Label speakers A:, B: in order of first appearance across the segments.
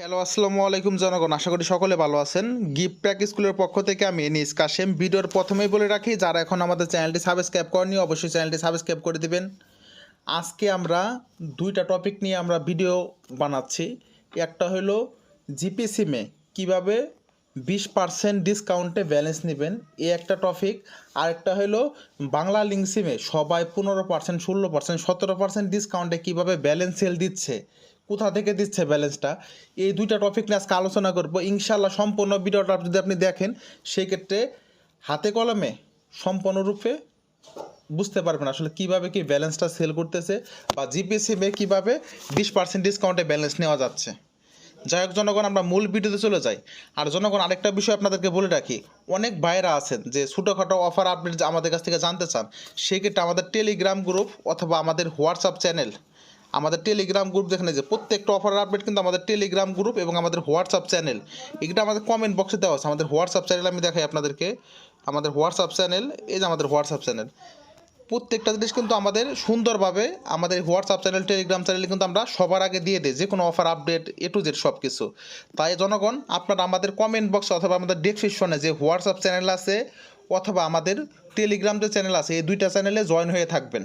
A: Hello, আসসালামু আলাইকুম জনগণ। আশা করি সকলে ভালো আছেন। গিফট প্যাক স্কুলের পক্ষ থেকে আমি এনিস কাশেম। ভিডিওর প্রথমেই বলে রাখি, যারা এখন আমাদের চ্যানেলটি সাবস্ক্রাইব করেনি অবশ্যই চ্যানেলটি সাবস্ক্রাইব করে দিবেন। আজকে আমরা দুইটা টপিক নিয়ে আমরা ভিডিও বানাচ্ছি। একটা হলো জিপি সিমে কীভাবে বিশ পার্সেন্ট ডিসকাউন্টে ব্যালেন্স নেবেন, এই একটা টপিক। আর একটা হলো বাংলা লিঙ্ক সিমে সবাই পনেরো পার্সেন্ট, ষোলো পার্সেন্ট, সতেরো পার্সেন্ট ডিসকাউন্টে কীভাবে ব্যালেন্স সেল দিচ্ছে কোথা থেকে দিচ্ছে ব্যালেন্সটা এই দুইটা টপিক নিয়ে আজকে আলোচনা করব। ইনশাল্লাহ সম্পূর্ণ ভিডিওটা যদি আপনি দেখেন সেই ক্ষেত্রে হাতে কলমে, সম্পূর্ণরূপে বুঝতে পারবেন আসলে কীভাবে কি ব্যালেন্সটা সেল করতেছে বা জিপি সিমে কীভাবে বিশ পার্সেন্ট ডিসকাউন্টে ব্যালেন্স নেওয়া যাচ্ছে। যাই হোক, জনগণ, আমরা মূল ভিডিওতে চলে যাই। আর জনগণ, আরেকটা বিষয় আপনাদেরকে বলে রাখি, অনেক ভাইরা আছেন যে ছোটোখাটো অফার আপডেট আমাদের কাছ থেকে জানতে চান, সেক্ষেত্রে আমাদের টেলিগ্রাম গ্রুপ অথবা আমাদের হোয়াটসঅ্যাপ চ্যানেল আমাদের টেলিগ্রাম গ্রুপ যেখানে যে প্রত্যেকটা অফার আপডেট কিন্তু আমাদের টেলিগ্রাম গ্রুপ এবং আমাদের হোয়াটসঅ্যাপ চ্যানেল এটা আমাদের কমেন্ট বক্সে দেওয়া আছে। আমাদের হোয়াটসঅ্যাপ চ্যানেল আমি দেখাই আপনাদেরকে। আমাদের হোয়াটসঅ্যাপ চ্যানেল এই যে আমাদের হোয়াটসঅ্যাপ চ্যানেল প্রত্যেকটা জিনিস কিন্তু আমাদের সুন্দরভাবে আমাদের হোয়াটসঅ্যাপ চ্যানেল টেলিগ্রাম চ্যানেলে কিন্তু আমরা সবার আগে দিয়ে দিই। যে কোনো offer update A to Z সব কিছু তাই জনগণ, আপনারা আমাদের কমেন্ট বক্স অথবা আমাদের ডেসক্রিপশনে যে হোয়াটসঅ্যাপ চ্যানেল আছে, অথবা আমাদের টেলিগ্রাম যে চ্যানেল আছে, এই দুইটা চ্যানেলে জয়েন হয়ে থাকবেন।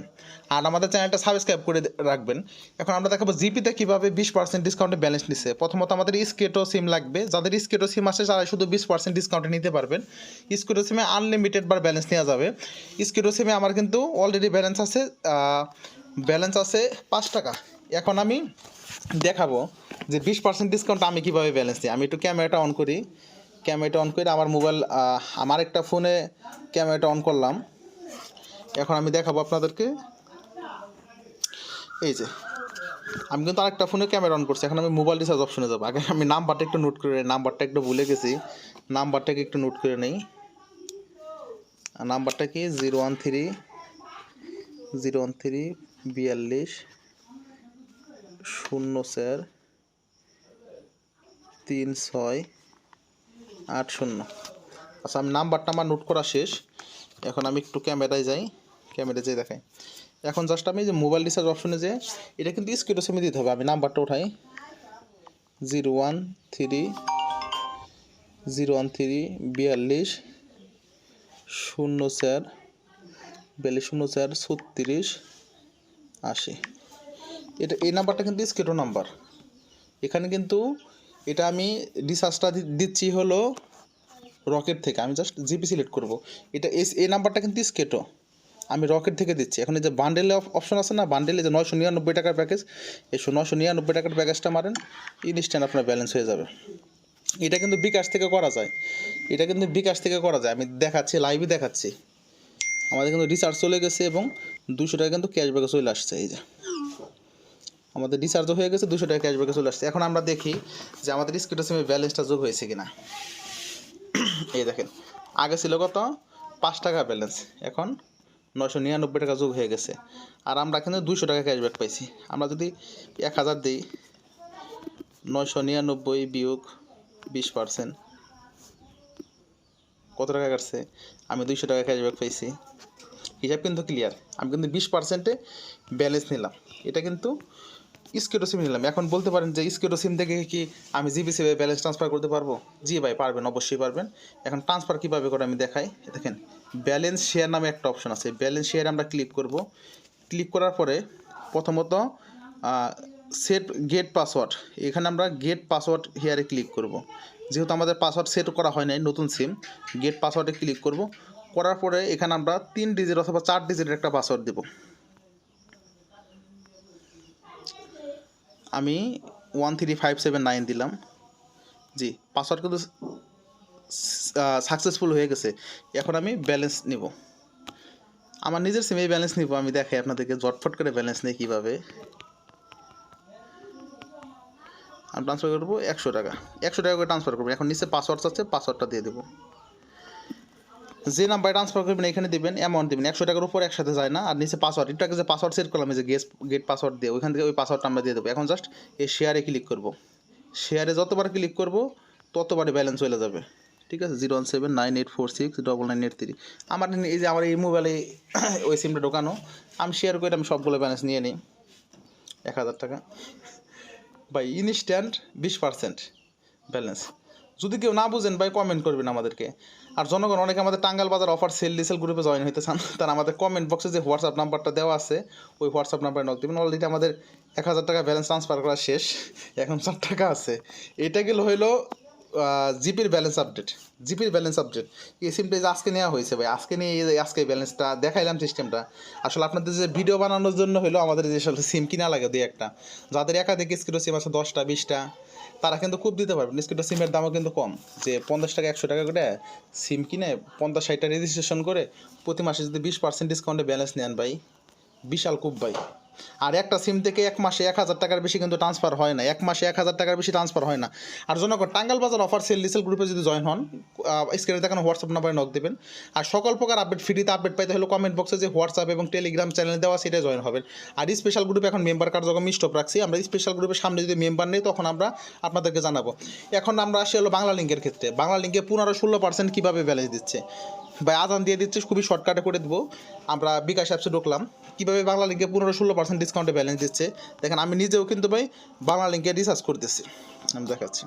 A: আর আমাদের চ্যানেলটা সাবস্ক্রাইব করে রাখবেন। এখন আমরা দেখাবো জিপিতে কীভাবে বিশ পার্সেন্ট ডিসকাউন্টে ব্যালেন্স নিচ্ছে প্রথমত আমাদের স্কেটো সিম লাগবে। যাদের স্কেটো সিম আছে, তারা শুধু বিশ পার্সেন্ট ডিসকাউন্টে নিতে পারবেন। স্কেটো সিমে আনলিমিটেড বার ব্যালেন্স নেওয়া যাবে। স্কেটো সিমে আমার কিন্তু অলরেডি ব্যালেন্স আছে ব্যালেন্স আছে পাঁচ টাকা। এখন আমি দেখাবো যে বিশ পার্সেন্ট ডিসকাউন্ট আমি কীভাবে ব্যালেন্স দিই আমি একটু ক্যামেরাটা অন করি। ক্যামেরাটা অন করে আমার মোবাইল আমার একটা ফোনে ক্যামেরাটা অন করলাম। এখন আমি দেখাবো আপনাদেরকে। এই যে, আমি কিন্তু আরেকটা ফোনে ক্যামেরা অন করছি। এখন আমি মোবাইল রিচার্জ অপশনে যাব। আগে আমি নাম্বারটা একটু নোট করে নাম্বারটা একটু ভুলে গেছি। নাম্বারটাকে একটু নোট করে নেই। নাম্বারটা কি? Zero one three zero one three বিয়াল্লিশ, শূন্য চার, তিন ছয়। আট শূন্য। আচ্ছা আমি নাম্বারটা আমার নোট করা শেষ। এখন আমি একটু ক্যামেরায় যাই। ক্যামেরায় যাই দেখাই। এখন জাস্ট আমি যে মোবাইল রিচার্জ অপশনে যে, এটা কিন্তু স্ক্রিটো সিমে দিতে হবে। আমি নাম্বারটা উঠাই। Zero one three, zero one three, বিয়াল্লিশ, শূন্য চার বিয়াল্লিশ শূন্য চার, ছত্রিশ, আশি। এটা, এই নাম্বারটা কিন্তু স্কেটো নাম্বার। এখানে কিন্তু এটা আমি রিচার্জটা দি- দিচ্ছি হলো রকেট থেকে। আমি জাস্ট জিপি সিলেক্ট করব। এটা এস, এই নাম্বারটা কিন্তু স্কেটো আমি রকেট থেকে দিচ্ছি। এখন এই যে বান্ডেলে অপশন আছে না বান্ডেলে যে নয়শো নিরানব্বই টাকার প্যাকেজ এই নয়শো নিরানব্বই টাকার প্যাকেজটা মারেন ইনস্ট্যান্ট আপনার ব্যালেন্স হয়ে যাবে। এটা কিন্তু বিকাশ থেকে করা যায়। এটা কিন্তু বিকাশ থেকে করা যায়। আমি দেখাচ্ছি লাইভই দেখাচ্ছি। আমাদের কিন্তু রিচার্জ চলে গেছে এবং দুশো টাকা কিন্তু ক্যাশব্যাকে চলে আসছে, এই যে। আমাদের রিচার্জও হয়ে গেছে, দুশো টাকা ক্যাশব্যাকে চলে আসছে। এখন আমরা দেখি যে আমাদের স্কিটো সিমে ব্যালেন্সটা যোগ হয়েছে কিনা। এই দেখেন, আগে ছিল কত? পাঁচ টাকা ব্যালেন্স এখন নশো নিরানব্বই টাকা যোগ হয়ে গেছে। আর আমরা কিন্তু দুশো টাকা ক্যাশব্যাক পাইছি। আমরা যদি এক হাজার দিই নশো নিরানব্বই বিয়োগ বিশ পার্সেন্ট কত টাকা কাটছে? আমি দুইশো টাকা ক্যাশব্যাক পাইছি। হিসাব কিন্তু ক্লিয়ার আমি কিন্তু বিশ পার্সেন্টে ব্যালেন্স নিলাম। এটা কিন্তু স্কেটো সিম নিলাম। এখন বলতে পারেন যে স্কেটো সিম থেকে কি আমি জিবি সিমে ব্যালেন্স ট্রান্সফার করতে পারব? জি ভাই, পারবেন, অবশ্যই পারবেন। এখন ট্রান্সফার কীভাবে করে আমি দেখাই। দেখেন ব্যালেন্স শেয়ার নামে একটা অপশন আছে। ব্যালেন্স শেয়ারে আমরা ক্লিক করব। ক্লিক করার পরে প্রথমত সেট গেট পাসওয়ার্ড এখানে আমরা গেট পাসওয়ার্ড হেয়ারে ক্লিক করব। যেহেতু আমাদের পাসওয়ার্ড সেট করা হয় নাই, নতুন সিম গেট পাসওয়ার্ডে ক্লিক করব। করার পরে এখানে আমরা তিন ডিজিট অথবা চার ডিজিটের একটা পাসওয়ার্ড দেব। আমি one three five seven nine দিলাম। জি পাসওয়ার্ড কিন্তু সাকসেসফুল হয়ে গেছে। এখন আমি ব্যালেন্স নিব। আমার নিজের সিমে ব্যালেন্স নিব, আমি দেখাই আপনাদেরকে জটফট করে ব্যালেন্স নেই কীভাবে। আমি ট্রান্সফার করব একশো টাকা। একশো টাকা করে ট্রান্সফার করব। এখন নিচে পাসওয়ার্ড আছে পাসওয়ার্ডটা দিয়ে দেবো। যে নাম্বারে ট্রান্সফার করবেন, এখানে দিবেন অ্যামাউন্ট দিবেন। একশো টাকার উপর একসাথে যায় না, আর নিচে পাসওয়ার্ড আগে যে পাসওয়ার্ড সেট করলাম যে গেট গেট পাসওয়ার্ড দিয়ে, ওইখান থেকে ওই পাসওয়ার্ডটা আমরা দিয়ে দেবো। এখন জাস্ট এই শেয়ারে ক্লিক করব। শেয়ারে যতবার ক্লিক করব, ততবারই ব্যালেন্স চলে যাবে। ঠিক আছে? Zero one seven nine eight four six double nine eight three. আমার এই যে আমার এই মোবাইলে ওই সিমটা ঢোকানো, আমি শেয়ার করে আমি সবগুলো ব্যালেন্স নিয়ে নিই। এক হাজার টাকা। ভাই ইনস্ট্যান্ট বিশ পার্সেন্ট ব্যালেন্স যদি কেউ না বুঝেন ভাই কমেন্ট করবেন আমাদেরকে। আর জনগণ, অনেকে আমাদের টাঙ্গাল বাজার অফার সেল ডিসেল গ্রুপে জয়েন হইতে চান তারা আমাদের কমেন্ট বক্সে যে হোয়াটসঅ্যাপ নাম্বারটা দেওয়া আছে, ওই হোয়াটসঅ্যাপ নাম্বারে নক দেবেন। অলরেডি আমাদের এক হাজার টাকা ব্যালেন্স ট্রান্সফার করা শেষ, এখন চার টাকা আছে। এটা গেল হইল জিপির ব্যালেন্স আপডেট জিপির ব্যালেন্স আপডেট এই সিমটা আজকে নেওয়া হয়েছে ভাই, আজকে নিয়ে আজকে ব্যালেন্সটা দেখাইলাম সিস্টেমটা আসলে আপনাদের যে ভিডিও বানানোর জন্য হলো আমাদের যে সব সিম কিনা লাগে দুই একটা। যাদের একাধিক স্কিটো সিম আছে, দশটা, বিশটা, তারা কিন্তু খুব দিতে পারবেন। স্কিটো সিমের দামও কিন্তু কম। যে পঞ্চাশ টাকা, একশো টাকা করে সিম কিনে পঞ্চাশ, ষাটটা রেজিস্ট্রেশন করে প্রতি মাসে যদি বিশ পার্সেন্ট ডিসকাউন্টে ব্যালেন্স নেন ভাই, বিশাল খুব ভাই। আর একটা সিম থেকে এক মাসে এক হাজার টাকার বেশি কিন্তু ট্রান্সফার হয় না। এক মাসে এক হাজার টাকার বেশি ট্রান্সফার হয় না। আর জনগণ টাঙ্গাল বাজার অফার সেল ডিসেল গ্রুপে যদি জয়েন হন স্ক্রিনে দেখানো হোয়াটসঅ্যাপ নাম্বারে নক দেবেন। আর সকল প্রকার আপডেট ফ্রিতে আপডেট পাইতে হলে কমেন্ট বক্সে যে হোয়াটসঅ্যাপ এবং টেলিগ্রাম চ্যানেল দেওয়া সেটা জয়েন হবেন। আর স্পেশাল গ্রুপে এখন মেম্বার যখন স্টপ রাখছি। আমরা স্পেশাল গ্রুপের সামনে যদি মেম্বার নেই, তখন আমরা আপনাদেরকে জানাব। এখন আমরা আসি হলো বাংলা লিঙ্কের ক্ষেত্রে। বাংলা লিঙ্কে পনেরো ষোলো পার্সেন্ট কীভাবে ব্যালেন্স দিচ্ছে? ভাই আদান দিয়ে দিচ্ছে খুবই শর্টকাটে করে দেবো। আমরা বিকাশ অ্যাপসে ঢুকলাম। কীভাবে বাংলা লিঙ্কে পনেরো ষোলো পার্সেন্ট ডিসকাউন্টে ব্যালেন্স দিচ্ছে? দেখেন, আমি নিজেও কিন্তু ভাই বাংলা লিঙ্কে রিসার্চ করতেছি। আমি দেখাচ্ছি।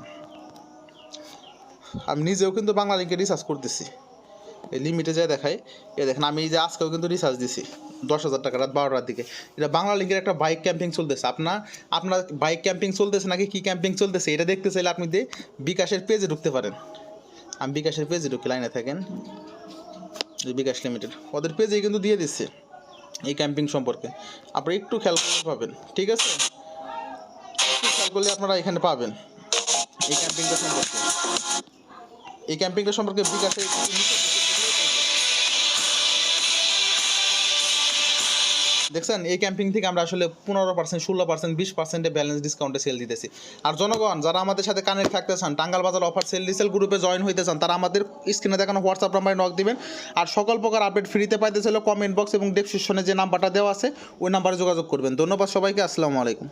A: আমি নিজেও কিন্তু বাংলা লিঙ্কে রিসার্চ করতেছি। এই লিমিটে যায় দেখাই। এ দেখেন, আমি এই যে আজকেও কিন্তু রিসার্চ দিছি। দশ হাজার টাকা, রাত বারোটার দিকে। এটা বাংলা লিঙ্কের একটা বাইক ক্যাম্পিং চলতেছে। আপনার আপনার বাইক ক্যাম্পিং চলতেছে নাকি কী ক্যাম্পিং চলতেছে, এটা দেখতে চাইলে আপনি দিয়ে বিকাশের পেজে ঢুকতে পারেন। আমি বিকাশের পেজে ঢুকে লাইনে থাকেন। বিকাশ লিমিটেড ওদের পেজেই কিন্তু দিয়ে দিচ্ছে এই ক্যাম্পিং সম্পর্কে। আপনারা একটু খেয়াল করলে পাবেন, ঠিক আছে? একটু খেয়াল করলে আপনারা এখানে পাবেন, এই ক্যাম্পিংটা সম্পর্কে। এই ক্যাম্পিংটা সম্পর্কে বিকাশে দেখছেন? এই ক্যাম্পিং থেকে আমরা আসলে পনেরো পার্সেন্ট ষোলো পার্সেন্ট বিশ পার্সেন্টে ব্যালেন্স ডিসকাউন্টে সেল দিতেছি। আর জনগণ, যারা আমাদের সাথে কানেক্ট থাকতে চান টাঙ্গাল বাজার অফার সেল রিসেল গ্রুপে জয়েন হইতে চান, তারা আমাদের স্ক্রিনে দেখানো হোয়াটসঅ্যাপ নাম্বারে নক দিবেন। আর সকল প্রকার আপডেট ফ্রিতে পাইতে চাইলে কমেন্ট বক্স এবং ডেসক্রিপশনে যে নাম্বারটা দেওয়া আছে, ওই নাম্বারে যোগাযোগ করবেন। ধন্যবাদ সবাইকে, আসসালামু আলাইকুম।